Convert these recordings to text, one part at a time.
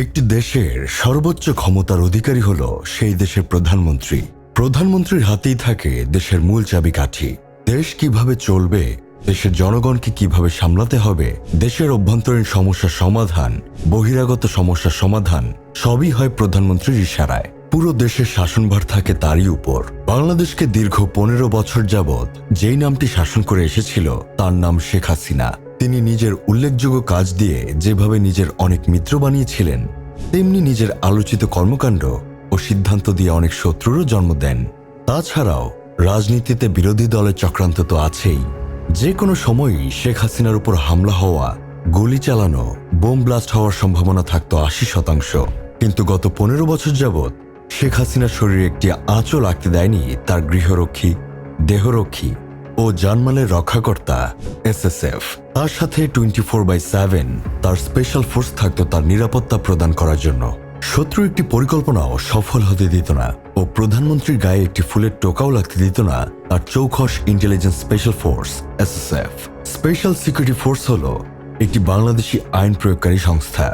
একটি দেশের সর্বোচ্চ ক্ষমতার অধিকারী হল সেই দেশের প্রধানমন্ত্রী। প্রধানমন্ত্রীর হাতেই থাকে দেশের মূল চাবিকাঠি। দেশ কীভাবে চলবে, দেশের জনগণকে কীভাবে সামলাতে হবে, দেশের অভ্যন্তরীণ সমস্যার সমাধান, বহিরাগত সমস্যার সমাধান, সবই হয় প্রধানমন্ত্রীর ইশারায়। পুরো দেশের শাসনভার থাকে তারই উপর। বাংলাদেশকে দীর্ঘ পনেরো বছর যাবৎ যেই নামটি শাসন করে এসেছিল, তার নাম শেখ হাসিনা। তিনি নিজের উল্লেখযোগ্য কাজ দিয়ে যেভাবে নিজের অনেক মিত্র বানিয়েছিলেন, তেমনি নিজের আলোচিত কর্মকাণ্ড ও সিদ্ধান্ত দিয়ে অনেক শত্রুরও জন্ম দেন। তাছাড়াও, রাজনীতিতে বিরোধী দলের চক্রান্ত তো আছেই। যে কোনো সময়ই শেখ হাসিনার উপর হামলা হওয়া, গুলি চালানো, বোম ব্লাস্ট হওয়ার সম্ভাবনা থাকত আশি শতাংশ। কিন্তু গত পনেরো বছর যাবৎ শেখ হাসিনার শরীরে একটি আঁচও লাগতে দেয়নি তার গৃহরক্ষী, দেহরক্ষী ও জানমালের রক্ষাকর্তা এসএসএফ তার সাথে টোয়েন্টি ফোর বাই সেভেন তার স্পেশাল ফোর্স থাকতো তার নিরাপত্তা প্রদান করার জন্য। শত্রু একটি পরিকল্পনাও সফল হতে দিত না ও প্রধানমন্ত্রীর গায়ে একটি ফুলের টোকাও লাগতে দিত না তার চৌখস intelligence special force SSF special security force হল একটি বাংলাদেশি আইন প্রয়োগকারী সংস্থা।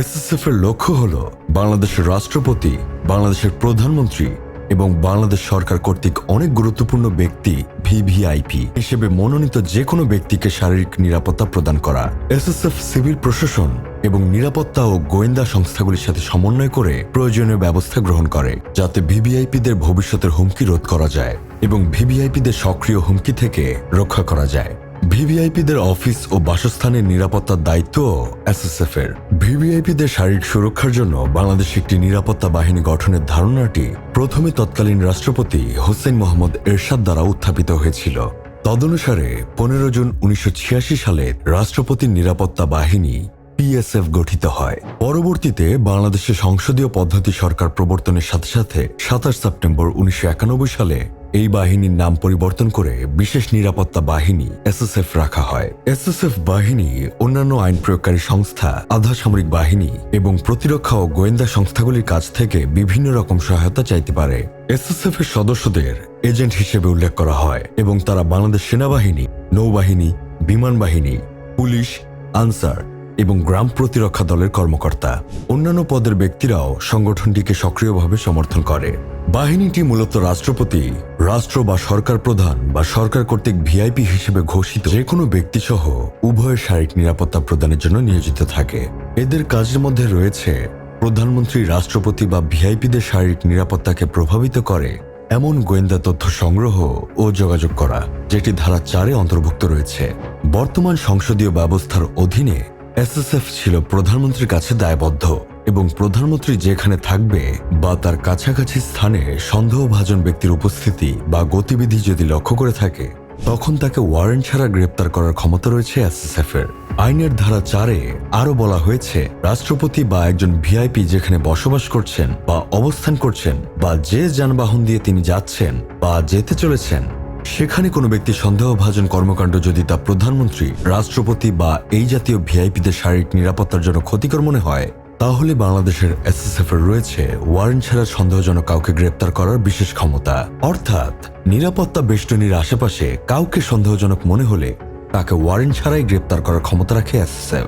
এসএসএফ এর লক্ষ্য হল বাংলাদেশের রাষ্ট্রপতি, বাংলাদেশের প্রধানমন্ত্রী এবং বাংলাদেশ সরকার কর্তৃক অনেক গুরুত্বপূর্ণ ব্যক্তি ভিভিআইপি হিসেবে মনোনীত যে কোনো ব্যক্তিকে শারীরিক নিরাপত্তা প্রদান করা, এসএসএফ সিভিল প্রশাসন এবং নিরাপত্তা ও গোয়েন্দা সংস্থাগুলির সাথে সমন্বয় করে প্রয়োজনীয় ব্যবস্থা গ্রহণ করে, যাতে ভিভিআইপিদের ভবিষ্যতের হুমকি রোধ করা যায় এবং ভিভিআইপিদের সক্রিয় হুমকি থেকে রক্ষা করা যায়। ভিভিআইপিদের অফিস ও বাসস্থানের নিরাপত্তার দায়িত্ব এসএসএফ এর ভিভিআইপিদের শারীরিক সুরক্ষার জন্য বাংলাদেশ একটি নিরাপত্তা বাহিনী গঠনের ধারণাটি প্রথমে তৎকালীন রাষ্ট্রপতি হোসেন মোহাম্মদ এরশাদ দ্বারা উত্থাপিত হয়েছিল। তদনুসারে পনেরো জুন উনিশশো ছিয়াশি সালে রাষ্ট্রপতির নিরাপত্তা বাহিনী পিএসএফ গঠিত হয়। পরবর্তীতে বাংলাদেশে সংসদীয় পদ্ধতি সরকার প্রবর্তনের সাথে সাথে সাতাশ সেপ্টেম্বর উনিশশো একানব্বই সালে এই বাহিনীর নাম পরিবর্তন করে বিশেষ নিরাপত্তা বাহিনী এসএসএফ রাখা হয়। এসএসএফ বাহিনী অন্যান্য আইন প্রয়োগকারী সংস্থা, আধা সামরিক বাহিনী এবং প্রতিরক্ষা ও গোয়েন্দা সংস্থাগুলির কাছ থেকে বিভিন্ন রকম সহায়তা চাইতে পারে। এসএসএফ এর সদস্যদের এজেন্ট হিসেবে উল্লেখ করা হয় এবং তারা বাংলাদেশ সেনাবাহিনী, নৌবাহিনী, বিমান বাহিনী, পুলিশ, আনসার এবং গ্রাম প্রতিরক্ষা দলের কর্মকর্তা। অন্যান্য পদের ব্যক্তিরাও সংগঠনটিকে সক্রিয়ভাবে সমর্থন করে। বাহিনীটি মূলত রাষ্ট্রপতি, রাষ্ট্র বা সরকার প্রধান বা সরকার কর্তৃক ভিআইপি হিসেবে ঘোষিত যে কোনো ব্যক্তিসহ উভয়ের শারীরিক নিরাপত্তা প্রদানের জন্য নিয়োজিত থাকে। এদের কাজের মধ্যে রয়েছে প্রধানমন্ত্রী, রাষ্ট্রপতি বা ভিআইপিদের শারীরিক নিরাপত্তাকে প্রভাবিত করে এমন গোয়েন্দা তথ্য সংগ্রহ ও যোগাযোগ করা, যেটি ধারা চারে অন্তর্ভুক্ত রয়েছে। বর্তমান সংসদীয় ব্যবস্থার অধীনে এসএসএফ ছিল প্রধানমন্ত্রীর কাছে দায়বদ্ধ এবং প্রধানমন্ত্রী যেখানে থাকবে বা তার কাছাকাছি স্থানে সন্দেহভাজন ব্যক্তির উপস্থিতি বা গতিবিধি যদি লক্ষ্য করে থাকে, তখন তাকে ওয়ারেন্ট ছাড়া গ্রেপ্তার করার ক্ষমতা রয়েছে এসএসএফ এর আইনের ধারা চারে আরও বলা হয়েছে, রাষ্ট্রপতি বা একজন ভিআইপি যেখানে বসবাস করছেন বা অবস্থান করছেন বা যে যানবাহন দিয়ে তিনি যাচ্ছেন বা যেতে চলেছেন সেখানে কোনো ব্যক্তি সন্দেহভাজন কর্মকাণ্ড যদি তা প্রধানমন্ত্রী, রাষ্ট্রপতি বা এই জাতীয় ভিআইপিদের শারীরিক নিরাপত্তার জন্য ক্ষতিকর মনে হয়, তাহলে বাংলাদেশের এসএসএফ এর রয়েছে ওয়ারেন্ট ছাড়া সন্দেহজনক কাউকে গ্রেপ্তার করার বিশেষ ক্ষমতা। অর্থাৎ, নিরাপত্তা বেষ্টনীর আশেপাশে কাউকে সন্দেহজনক মনে হলে তাকে ওয়ারেন্ট ছাড়াই গ্রেপ্তার করার ক্ষমতা রাখে এসএসএফ।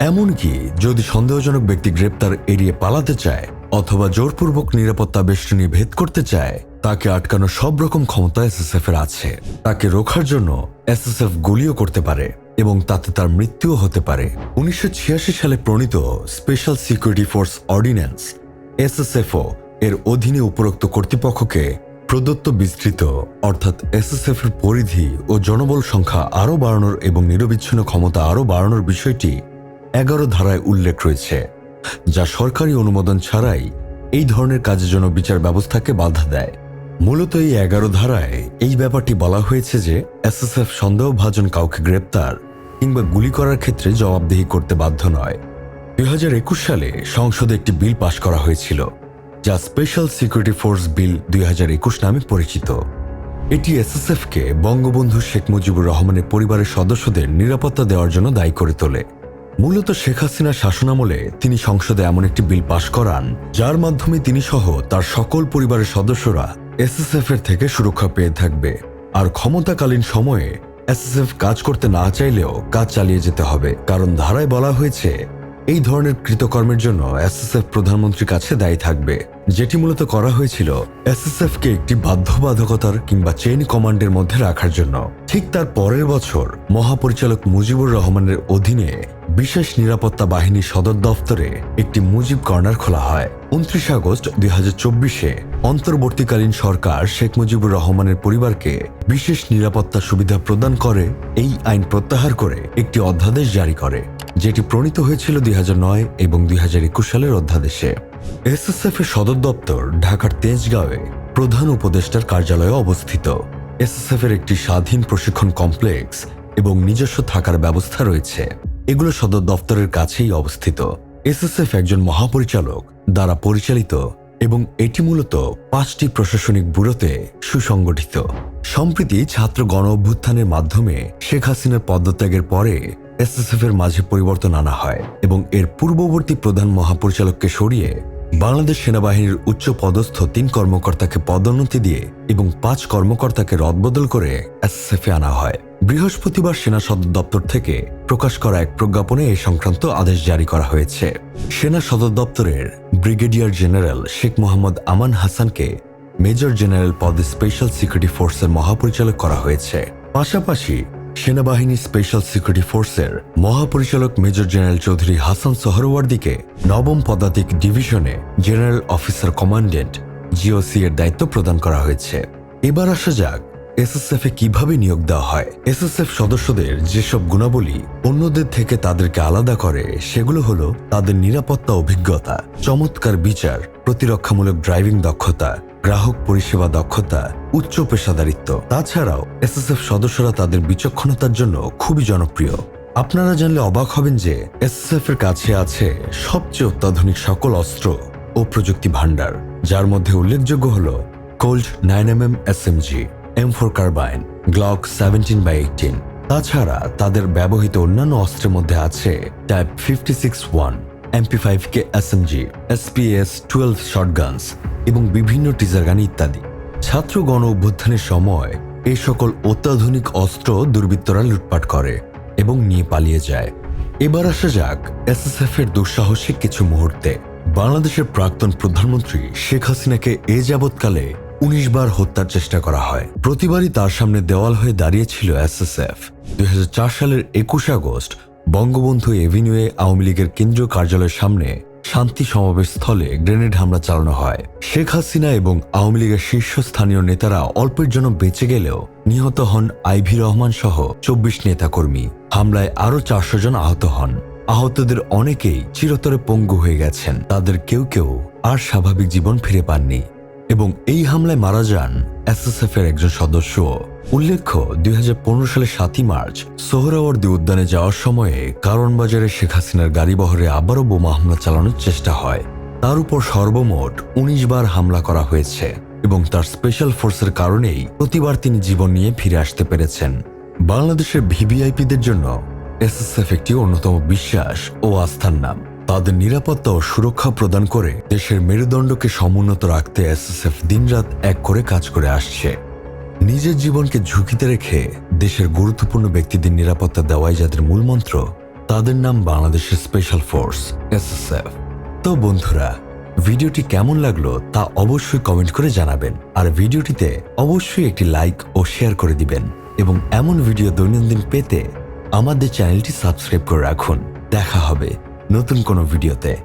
এমনকি, যদি সন্দেহজনক ব্যক্তি গ্রেপ্তার এড়িয়ে পালাতে চায় অথবা জোরপূর্বক নিরাপত্তা বেষ্টনী ভেদ করতে চায় তাকে আটকানোর সব রকম ক্ষমতা এসএসএফ এর আছে। তাকে রোখার জন্য এসএসএফ গুলিও করতে পারে এবং তাতে তার মৃত্যুও হতে পারে। উনিশশো ছিয়াশি সালে প্রণীত স্পেশাল সিকিউরিটি ফোর্স অর্ডিন্যান্স এসএসএফও এর অধীনে উপরোক্ত কর্তৃপক্ষকে প্রদত্ত বিস্তৃত, অর্থাৎ এসএসএফ এর পরিধি ও জনবল সংখ্যা আরও বাড়ানোর এবং নিরবিচ্ছিন্ন ক্ষমতা আরও বাড়ানোর বিষয়টি এগারো ধারায় উল্লেখ রয়েছে, যা সরকারি অনুমোদন ছাড়াই এই ধরনের কাজের জন্য বিচার ব্যবস্থাকে বাধা দেয়। মূলত এই এগারো ধারায় এই ব্যাপারটি বলা হয়েছে যে এসএসএফ সন্দেহভাজন কাউকে গ্রেপ্তার কিংবা গুলি করার ক্ষেত্রে জবাবদিহি করতে বাধ্য নয়। দুই হাজার সালে সংসদে একটি বিল পাশ করা হয়েছিল, যা স্পেশাল সিকিউরিটি ফোর্স বিল দুই হাজার একুশ নামে পরিচিত। এটি এসএসএফকে বঙ্গবন্ধু শেখ মুজিবুর রহমানের পরিবারের সদস্যদের নিরাপত্তা দেওয়ার জন্য দায়ী করে তোলে। মূলত শেখ হাসিনার শাসনামলে তিনি সংসদে এমন একটি বিল পাশ করান, যার মাধ্যমে তিনি সহ তার সকল পরিবারের সদস্যরা এসএসএফ এর থেকে সুরক্ষা পেয়ে থাকবে। আর ক্ষমতাকালীন সময়ে এসএসএফ কাজ করতে না চাইলেও কাজ চালিয়ে যেতে হবে। কারণ ধারায় বলা হয়েছে এই ধরনের কৃতকর্মের জন্য এসএসএফ প্রধানমন্ত্রীর কাছে দায়ী থাকবে, যেটি মূলত করা হয়েছিল এসএসএফ কে একটি বাধ্যবাধকতার কিংবা চেইন কমান্ডের মধ্যে রাখার জন্য। ঠিক তার পরের বছর মহাপরিচালক মুজিবুর রহমানের অধীনে বিশেষ নিরাপত্তা বাহিনী সদর দফতরে একটি মুজিব কর্নার খোলা হয়। উনত্রিশ আগস্ট দুই চব্বিশে অন্তর্বর্তীকালীন সরকার শেখ মুজিবুর রহমানের পরিবারকে বিশেষ নিরাপত্তা সুবিধা প্রদান করে এই আইন প্রত্যাহার করে একটি অধ্যাদেশ জারি করে। যেটি প্রণীত হয়েছিল দুই হাজার নয় এবং দুই হাজার একুশ সালের অধ্যাদেশে। এসএসএফ এর সদর দপ্তর ঢাকার তেজগাঁওয়ে প্রধান উপদেষ্টার কার্যালয়ে অবস্থিত। এসএসএফ এর একটি স্বাধীন প্রশিক্ষণ কমপ্লেক্স এবং নিজস্ব থাকার ব্যবস্থা রয়েছে। এগুলো সদর দপ্তরের কাছেই অবস্থিত। এসএসএফ একজন মহাপরিচালক দ্বারা পরিচালিত এবং এটি মূলত পাঁচটি প্রশাসনিক ব্যুরোতে সুসংগঠিত। সম্প্রতি ছাত্র গণ অভ্যুত্থানের মাধ্যমে শেখ হাসিনার পদত্যাগের পরে এসএসএফ এর মাঝে পরিবর্তন আনা হয় এবং এর পূর্ববর্তী প্রধান মহাপরিচালককে সরিয়ে বাংলাদেশ সেনাবাহিনীর উচ্চ পদস্থ তিন কর্মকর্তাকে পদোন্নতি দিয়ে এবং পাঁচ কর্মকর্তাকে রদবদল করে এসএসএফ আনা হয়। বৃহস্পতিবার সেনা সদর দপ্তর থেকে প্রকাশ করা এক প্রজ্ঞাপনে এ সংক্রান্ত আদেশ জারি করা হয়েছে। সেনা সদর দপ্তরের ব্রিগেডিয়ার জেনারেল শেখ মোহাম্মদ আমান হাসানকে মেজর জেনারেল পদে স্পেশাল সিকিউরিটি ফোর্সের মহাপরিচালক করা হয়েছে। পাশাপাশি সেনাবাহিনী স্পেশাল সিকিউরিটি ফোর্সের মহাপরিচালক মেজর জেনারেল চৌধুরী হাসান সোহরওয়ার্দিকে নবম পদাতিক ডিভিশনে জেনারেল অফিসার কমান্ডেন্ট জিওসি এর দায়িত্ব প্রদান করা হয়েছে। এবার আসা যাক এসএসএফ এ কীভাবে নিয়োগ দেওয়া হয়। এসএসএফ সদস্যদের যেসব গুণাবলী অন্যদের থেকে তাদেরকে আলাদা করে, সেগুলো হলো তাদের নিরাপত্তা অভিজ্ঞতা, চমৎকার বিচার, প্রতিরক্ষামূলক ড্রাইভিং দক্ষতা গ্রাহক পরিষেবা দক্ষতা, উচ্চ পেশাদারিত্ব, তাছাড়াও এসএসএফ সদস্যরা তাদের বিচক্ষণতার জন্য খুবই জনপ্রিয়। আপনারা জানলে অবাক হবেন যে এসএসএফ এর কাছে আছে সবচেয়ে অত্যাধুনিক সকল অস্ত্র ও প্রযুক্তি ভান্ডার যার মধ্যে উল্লেখযোগ্য হল Colt nine M M S M G M four carbine Glock seventeen by eighteen তাছাড়া তাদের ব্যবহৃত অন্যান্য অস্ত্রের মধ্যে আছে type fifty six one MP five K S M G SPS twelve shotguns এবং বিভিন্ন টিজার গান ইত্যাদি। ছাত্র গণ অভ্যুত্থানের সময় এই সকল অত্যাধুনিক অস্ত্র দুর্বৃত্তরা লুটপাট করে এবং নিয়ে পালিয়ে যায়। এবার আসা যাক এসএসএফ এর দুঃসাহসিক কিছু মুহূর্তে। বাংলাদেশের প্রাক্তন প্রধানমন্ত্রী শেখ হাসিনাকে এ যাবৎকালে উনিশ বার হত্যার চেষ্টা করা হয়। প্রতিবারই তার সামনে দেওয়াল হয়ে দাঁড়িয়েছিল এসএসএফ দুই হাজার চার সালের একুশ আগস্ট বঙ্গবন্ধু এভিনিউয়ে আওয়ামী লীগের কেন্দ্রীয় কার্যালয়ের সামনে শান্তি সমাবেশ স্থলে গ্রেনেড হামলা চালানো হয়। শেখ হাসিনা এবং আওয়ামী লীগের শীর্ষস্থানীয় নেতারা অল্পের জন্য বেঁচে গেলেও নিহত হন আইভি রহমান সহ চব্বিশ নেতাকর্মী। হামলায় আরও চারশো জন আহত হন। আহতদের অনেকেই চিরতরে পঙ্গু হয়ে গেছেন। তাদের কেউ কেউ আর স্বাভাবিক জীবন ফিরে পাননি। এবং এই হামলায় মারা যান এসএসএফ এর একজন সদস্য উল্লেখ্য, দুই হাজার পনেরো সালের সাতই মার্চ, সোহরাওয়ার্দী উদ্যানে যাওয়ার সময়ে কারণ বাজারে শেখ হাসিনার গাড়িবহরে আবারও বোমা হামলা চালানোর চেষ্টা হয়। তার উপর সর্বমোট উনিশ বার হামলা করা হয়েছে এবং তার স্পেশাল ফোর্সের কারণেই প্রতিবার তিনি জীবন নিয়ে ফিরে আসতে পেরেছেন। বাংলাদেশের ভিভিআইপিদের জন্য এসএসএফ একটি অন্যতম বিশ্বাস ও আস্থার নাম। তাদের নিরাপত্তা ও সুরক্ষা প্রদান করে দেশের মেরুদণ্ডকে সমুন্নত রাখতে এসএসএফ দিনরাত এক করে কাজ করে আসছে। নিজের জীবনকে ঝুঁকিতে রেখে দেশের গুরুত্বপূর্ণ ব্যক্তিদের নিরাপত্তা দেওয়াই যাদের মূলমন্ত্র তাদের নাম বাংলাদেশের স্পেশাল ফোর্স এসএসএফ তো বন্ধুরা, ভিডিওটি কেমন লাগল তা অবশ্যই কমেন্ট করে জানাবেন আর ভিডিওটিতে অবশ্যই একটি লাইক ও শেয়ার করে দিবেন এবং এমন ভিডিও দৈনন্দিন পেতে আমাদের চ্যানেলটি সাবস্ক্রাইব করে রাখুন। দেখা হবে নতুন কোনো ভিডিওতে।